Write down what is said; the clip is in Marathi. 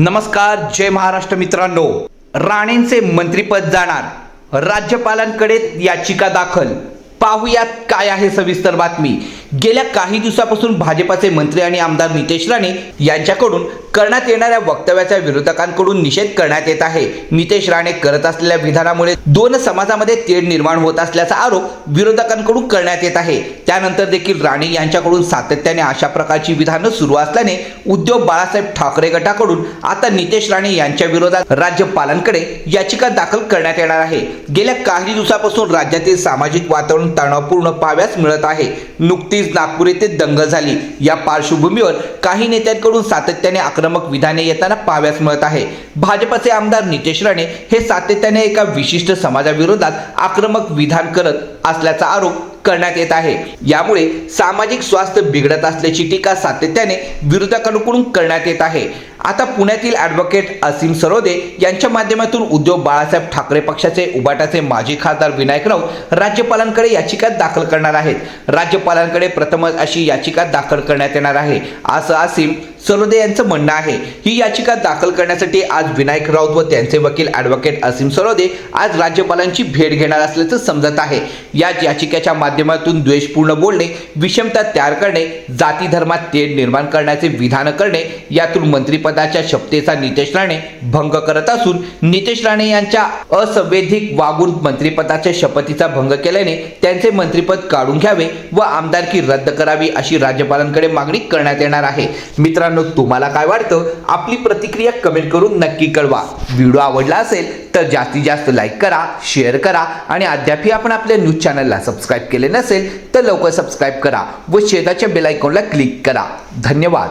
नमस्कार जय महाराष्ट्र मित्रांनो. राणेंचे मंत्रीपद जाणार. राज्यपालांकडे याचिका दाखल. पाहुयात काय आहे सविस्तर बातमी. गेल्या काही दिवसापासून भाजपाचे मंत्री आणि आमदार नितेश राणे यांच्याकडून करण्यात येणाऱ्या वक्तव्याच्या विरोधकांकडून निषेध करण्यात येत आहे. नितेश राणे करत असलेल्या विधानामुळे दोन समाजामध्ये तेढ निर्माण होत असल्याचा आरोप विरोधकांकडून करण्यात येत आहे. त्यानंतर देखील राणे यांच्याकडून सातत्याने अशा प्रकारची विधानं सुरू असल्याने उद्योग बाळासाहेब ठाकरे गटाकडून आता नितेश राणे यांच्या विरोधात राज्यपालांकडे याचिका दाखल करण्यात येणार आहे. गेल्या काही दिवसापासून राज्यातील सामाजिक वातावरण तणावपूर्ण पाहाव्यास मिळत आहे. नुकतीच नागपूर येथे दंगल झाली. या पार्श्वभूमीवर काही नेत्यांकडून सातत्याने आक्रमक विधाने येताना पाहाव्यास मिळत आहे. भाजपचे आमदार नितेश राणे हे सातत्याने एका विशिष्ट समाजाविरोधात आक्रमक विधान करत असल्याचा आरोप करण्यात येत आहे. यामुळे सामाजिक स्वास्थ्य बिघडत असल्याची टीका सातत्याने विरोधकांकडून करण्यात येत आहे. आता पुण्यातील ॲडव्होकेट असीम सरोदे यांच्या माध्यमातून उद्योग बाळासाहेब ठाकरे पक्षाचे उबाटाचे माजी खासदार विनायक राऊत राज्यपालांकडे याचिका दाखल करणार आहेत. राज्यपालांकडे प्रथमच अशी याचिका दाखल करण्यात येणार आहे. असं असीम सरोदे यांचं म्हणणं आहे. ही याचिका दाखल करण्यासाठी आज विनायक राऊत व त्यांचे वकील ॲडव्होकेट असीम सरोदे आज राज्यपालांची भेट घेणार असल्याचं समजत आहे. या याचिकेच्या माध्यमातून द्वेषपूर्ण बोलणे विषमता तयार करणे जाती धर्मात तेढ निर्माण करण्याचे विधान करणे यातून पदाच्या शपथेचा नितेश राणे भंग करत असून नितेश राणे यांच्या असंवेधिक वागून मंत्रिपदाच्या शपथीचा भंग केल्याने त्यांचे मंत्रिपद काढून घ्यावे व आमदारकी रद्द करावी अशी राज्यपालांकडे मागणी करण्यात येणार आहे. मित्रांनो तुम्हाला काय वाटतं? आपली प्रतिक्रिया कमेंट करून नक्की कळवा. व्हिडिओ आवडला असेल तर जास्तीत जास्त लाईक करा शेअर करा आणि अद्यापही आपण आपल्या न्यूज चॅनलला सबस्क्राईब केले नसेल तर लवकर सबस्क्राईब करा व शेताच्या बेलायकॉनला क्लिक करा. धन्यवाद.